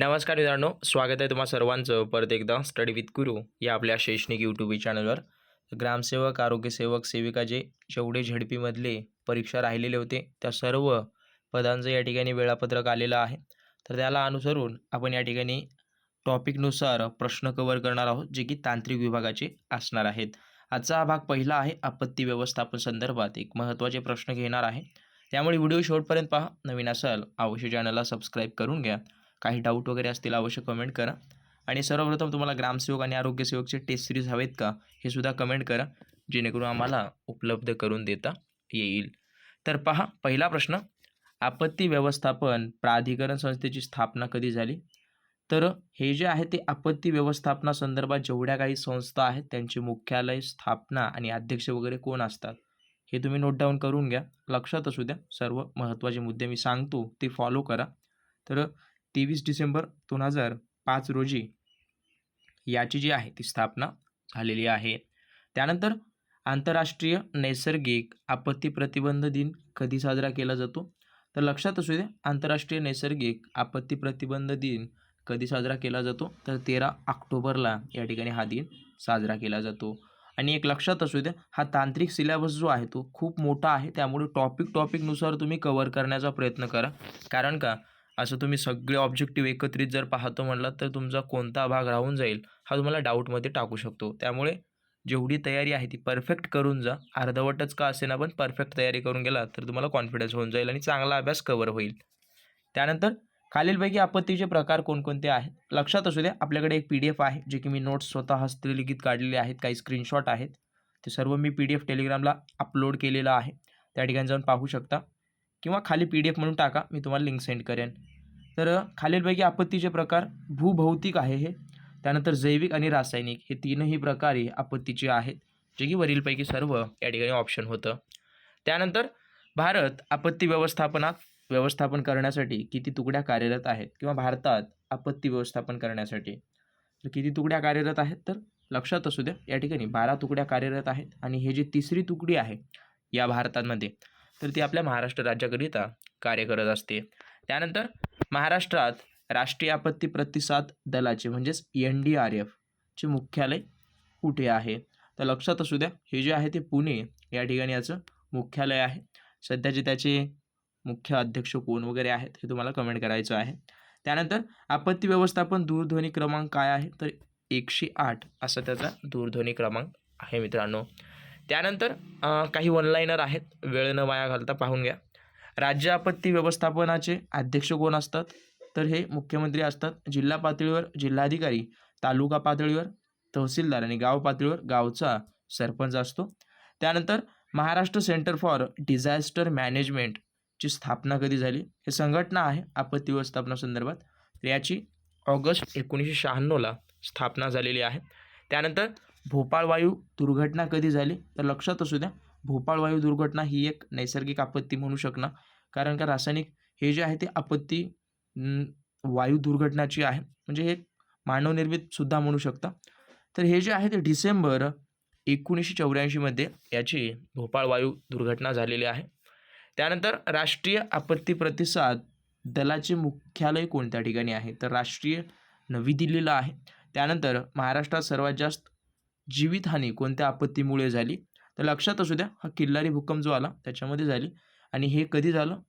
नमस्कार मित्रांनो स्वागत आहे तुम्हा सर्वांचं. परत एकदा स्टडी विथ गुरु या आपल्या शैक्षणिक यूट्यूब चॅनलवर ग्रामसेवक आरोग्यसेवक सेविका जे जेवढे झडपीमधले परीक्षा राहिलेले होते त्या सर्व पदांचं या ठिकाणी वेळापत्रक आलेलं आहे. तर त्याला अनुसरून आपण या ठिकाणी टॉपिकनुसार प्रश्न कवर करणार आहोत जे की तांत्रिक विभागाचे असणार आहेत. आजचा हा भाग पहिला आहे आपत्ती व्यवस्थापन संदर्भात. एक महत्त्वाचे प्रश्न घेणार आहे. त्यामुळे व्हिडिओ शेवटपर्यंत पहा. नवीन असाल अवश्य चॅनलला सबस्क्राईब करून घ्या. काही डाऊट वगैरे असतील अवश्य कमेंट करा. आणि सर्वप्रथम तुम्हाला ग्रामसेवक आणि आरोग्यसेवकचे टेस्ट सिरीज हवेत का हे सुद्धा कमेंट करा जेणेकरून आम्हाला उपलब्ध करून देता येईल. तर पहा पहिला प्रश्न आपत्ती व्यवस्थापन प्राधिकरण संस्थेची स्थापना कधी झाली? तर हे जे आहे ते आपत्ती व्यवस्थापनासंदर्भात जेवढ्या काही संस्था आहेत त्यांचे मुख्यालय स्थापना आणि अध्यक्ष वगैरे कोण असतात? हे तुम्ही नोट डाऊन करून घ्या. लक्षात असू द्या सर्व महत्त्वाचे मुद्दे मी सांगतो ते फॉलो करा. तर तेवीस डिसेंबर दोन हजार पाच रोजी याची जी आहे ती स्थापना झालेली आहे. त्यानंतर आंतरराष्ट्रीय नैसर्गिक आपत्ती प्रतिबंध दिन कधी साजरा केला जातो? तर लक्षात असू दे आंतरराष्ट्रीय नैसर्गिक आपत्ती प्रतिबंध दिन कधी साजरा केला जातो? तर तेरा ऑक्टोबरला या ठिकाणी हा दिन साजरा केला जातो. आणि एक लक्षात असू द्या हा तांत्रिक सिलेबस जो आहे तो खूप मोठा आहे. त्यामुळे टॉपिक टॉपिकनुसार तुम्ही कवर करण्याचा प्रयत्न करा. कारण का? असं तुम्ही सगळे ऑब्जेक्टिव्ह एकत्रित जर पाहतो म्हटलात तर तुमचा कोणता भाग राहून जाईल हा तुम्हाला डाऊटमध्ये टाकू शकतो. त्यामुळे जेवढी तयारी आहे ती परफेक्ट करून जा. अर्धवटच का असेना पण परफेक्ट तयारी करून गेला तर तुम्हाला कॉन्फिडन्स होऊन जाईल आणि चांगला अभ्यास कवर होईल. त्यानंतर खालीलपैकी आपत्तीचे प्रकार कोणकोणते आहेत? लक्षात असू द्या आपल्याकडे एक पी डी एफ आहे जे की मी नोट्स स्वतः हस्तलिखित काढलेले आहेत काही स्क्रीनशॉट आहेत. ते सर्व मी पी डी एफ टेलिग्रामला अपलोड केलेलं आहे. त्या ठिकाणी जाऊन पाहू शकता. किंवा खाली पी डी एफ म्हणून टाका मी तुम्हाला लिंक सेंड करेन. तर खालीलपैकी आपत्तीचे प्रकार भूभौतिक आहे हे. त्यानंतर जैविक आणि रासायनिक हे तीनही प्रकारे आपत्तीचे आहेत जे की वरीलपैकी सर्व या ठिकाणी ऑप्शन होतं. त्यानंतर भारत आपत्ती व्यवस्थापनात व्यवस्थापन करण्यासाठी किती तुकड्या कार्यरत आहेत किंवा भारतात आपत्ती व्यवस्थापन करण्यासाठी. तर किती तुकड्या कार्यरत आहेत? तर लक्षात असू द्या या ठिकाणी बारा तुकड्या कार्यरत आहेत आणि हे जी तिसरी तुकडी आहे या भारतामध्ये तर ती आपल्या महाराष्ट्र राज्याकरिता कार्य करत असते. त्यानंतर महाराष्ट्रात राष्ट्रीय आपत्ती प्रतिसाद दलाचे म्हणजेच एन डी आर एफचे मुख्यालय कुठे आहे? तर लक्षात असू द्या हे जे आहे ते पुणे या ठिकाणी याचं मुख्यालय आहे. सध्याचे त्याचे मुख्य अध्यक्ष कोण वगैरे आहेत हे तुम्हाला कमेंट करायचं आहे. त्यानंतर आपत्ती व्यवस्थापन दूरध्वनी क्रमांक काय आहे? तर एकशे आठ असा त्याचा दूरध्वनी क्रमांक आहे मित्रांनो. त्यानंतर काही वनलाईनर आहेत. वेळ न वाया घालता पाहून घ्या. राज्य आपत्ती व्यवस्थापनाचे अध्यक्ष कोण असतात? तर हे मुख्यमंत्री असतात. जिल्हा पातळीवर जिल्हाधिकारी तालुका पातळीवर तहसीलदार आणि गाव पातळीवर गावचा सरपंच असतो. त्यानंतर महाराष्ट्र सेंटर फॉर डिझास्टर मॅनेजमेंटची स्थापना कधी झाली? हे संघटना आहे आपत्ती व्यवस्थापनासंदर्भात तर याची ऑगस्ट एकोणीसशे शहाण्णवला स्थापना झालेली आहे. त्यानंतर भोपाळ वायू दुर्घटना कधी झाली? तर लक्षात असू द्या भोपाळ वायू दुर्घटना ही एक नैसर्गिक आपत्ती म्हणू शकणार कारण का रासायनिक हे जे आहे ते आपत्ती वायू दुर्घटनाची आहे. म्हणजे हे मानवनिर्मित सुद्धा म्हणू शकता. तर हे जे आहे ते डिसेंबर एकोणीसशे चौऱ्याऐंशीमध्ये याची भोपाळ वायू दुर्घटना झालेली आहे. त्यानंतर राष्ट्रीय आपत्ती प्रतिसाद दलाचे मुख्यालय कोणत्या ठिकाणी आहे? तर राष्ट्रीय नवी दिल्लीला आहे. त्यानंतर महाराष्ट्रात सर्वात जास्त जीवितहानी कोणत्या आपत्तीमुळे झाली? तर लक्षात असू द्या हा किल्लारी भूकंप जो आला त्याच्यामध्ये झाली. आणि हे कधी झालं?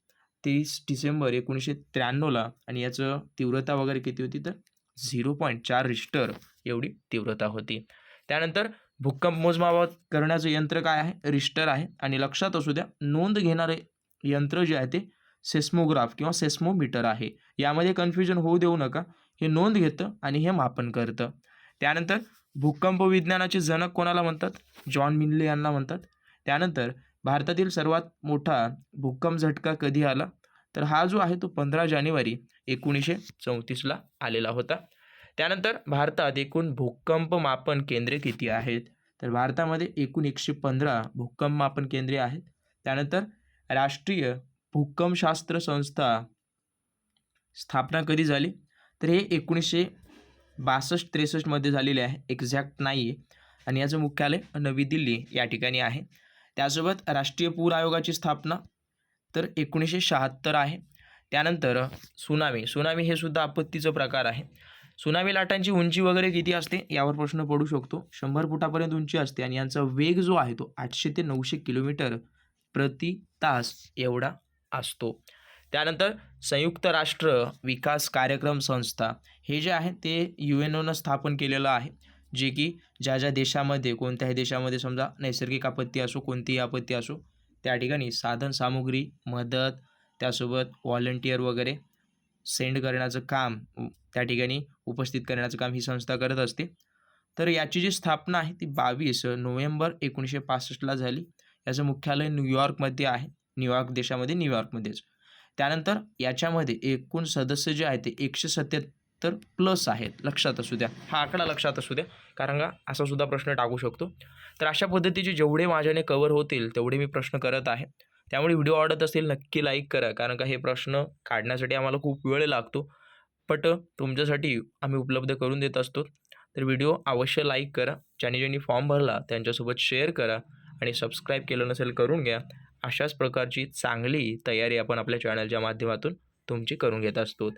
तेवीस डिसेंबर एकोणीसशे त्र्याण्णवला आणि याचं तीव्रता वगैरे किती होती? तर झिरो पॉईंट चार रिस्टर एवढी तीव्रता होती. त्यानंतर भूकंप मोजमाप करण्याचं यंत्र काय आहे? रिस्टर आहे. आणि लक्षात असू द्या नोंद घेणारे यंत्र जे आहे ते सेस्मोग्राफ किंवा सेस्मोमीटर आहे. यामध्ये कन्फ्युजन होऊ देऊ नका. हे नोंद घेतं आणि हे मापन करतं. त्यानंतर भूकंप विज्ञानाचे जनक कोणाला म्हणतात? जॉन मिनले यांना म्हणतात. त्यानंतर भारतातील सर्वात मोठा भूकंप झटका कधी आला? तर हा जो आहे तो पंधरा जानेवारी एकोणीसशे चौतीसला आलेला होता. त्यानंतर भारतात एकूण भूकंप मापन केंद्रे किती आहेत? तर भारतामध्ये एकूण एकशे पंधरा भूकंप मापन केंद्रे आहेत. त्यानंतर राष्ट्रीय भूकंपशास्त्र संस्था स्थापना कधी झाली? तर हे एकोणीसशे बासष्ट त्रेसष्टमध्ये झालेली आहे. एक्झॅक्ट नाही आहे आणि याचं मुख्यालय नवी दिल्ली या ठिकाणी आहे. त्यासोबत राष्ट्रीय पूर आयोगाची स्थापना तर एकोणीसशे शहात्तर आहे. त्यानंतर सुनामी. सुनामी हे सुद्धा आपत्तीचं प्रकार आहे. सुनामी लाटांची उंची वगैरे किती असते? यावर प्रश्न पडू शकतो. शंभर फुटापर्यंत उंची असते आणि यांचा वेग जो आहे तो आठशे ते नऊशे किलोमीटर प्रति तास एवढा असतो. त्यानंतर संयुक्त राष्ट्र विकास कार्यक्रम संस्था हे जे आहे ते यू एन ओनं स्थापन केलेलं आहे. जे की ज्या ज्या देशामध्ये कोणत्याही देशामध्ये समजा नैसर्गिक आपत्ती असो कोणतीही आपत्ती असो त्या ठिकाणी साधन सामुग्री मदत त्यासोबत व्हॉलंटियर वगैरे सेंड करण्याचं काम त्या ठिकाणी उपस्थित करण्याचं काम ही संस्था करत असते. तर याची जी स्थापना आहे ती बावीस नोव्हेंबर एकोणीसशे पासष्टला झाली. याचं मुख्यालय न्यूयॉर्कमध्ये आहे. न्यूयॉर्क देशामध्ये न्यूयॉर्कमध्येच. त्यानंतर याच्यामध्ये एकूण सदस्य जे आहेत ते एकशे सत्याहत्तर प्लस आहेत. लक्षात असू द्या. हा आकडा लक्षात असू द्या. कारण का? असा सुद्धा प्रश्न टाकू शकतो. तर अशा पद्धतीचे जेवढे माझ्याने कवर होतील तेवढे मी प्रश्न करत आहे. त्यामुळे व्हिडिओ आवडत असेल नक्की लाईक करा. कारण का हे प्रश्न काढण्यासाठी आम्हाला खूप वेळ लागतो. बट तुमच्यासाठी आम्ही उपलब्ध करून देत असतो. तर व्हिडिओ अवश्य लाईक करा. ज्यांनी ज्यांनी फॉर्म भरला त्यांच्यासोबत शेअर करा. आणि सबस्क्राईब केलं नसेल करून घ्या. अशाच प्रकारची चांगली तयारी आपण आपल्या चॅनलच्या माध्यमातून तुमची करून घेत असतो.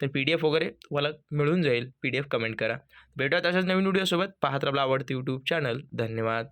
तर पी डी एफ वगैरे तुम्हाला मिळून जाईल. पी डी एफ कमेंट करा. भेटूया तशाच नवीन व्हिडिओसोबत. पाहत आपला आवडतं यूट्यूब चॅनल धन्यवाद.